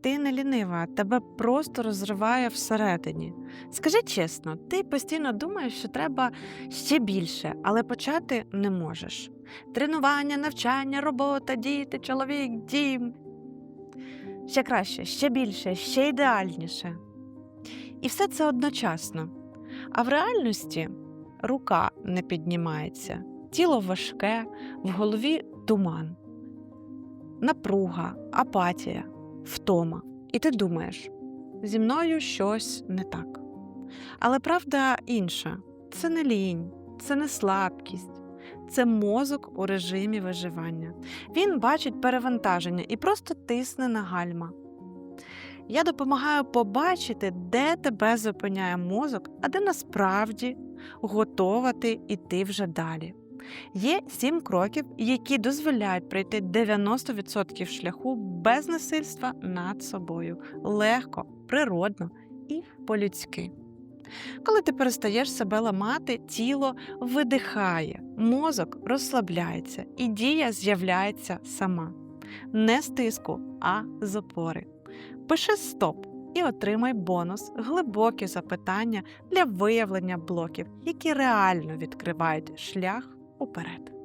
ти не лінива, тебе просто розриває всередині. Скажи чесно, ти постійно думаєш, що треба ще більше, але почати не можеш. Тренування, навчання, робота, діти, чоловік, дім. Ще краще, ще більше, ще ідеальніше. І все це одночасно. А в реальності рука не піднімається, тіло важке, в голові туман, напруга, апатія, втома. І ти думаєш, зі мною щось не так. Але правда інша це не лінь, це не слабкість, це мозок у режимі виживання. Він бачить перевантаження і просто тисне на гальма. Я допомагаю побачити, де тебе зупиняє мозок, а де насправді готова ти йти вже далі. Є сім кроків, які дозволяють пройти 90% шляху без насильства над собою легко, природно і по-людськи. Коли ти перестаєш себе ламати, тіло видихає, мозок розслабляється і дія з'являється сама. Не з тиску, а з опори. Пиши стоп і отримай бонус глибокі запитання для виявлення блоків, які реально відкривають шлях ou.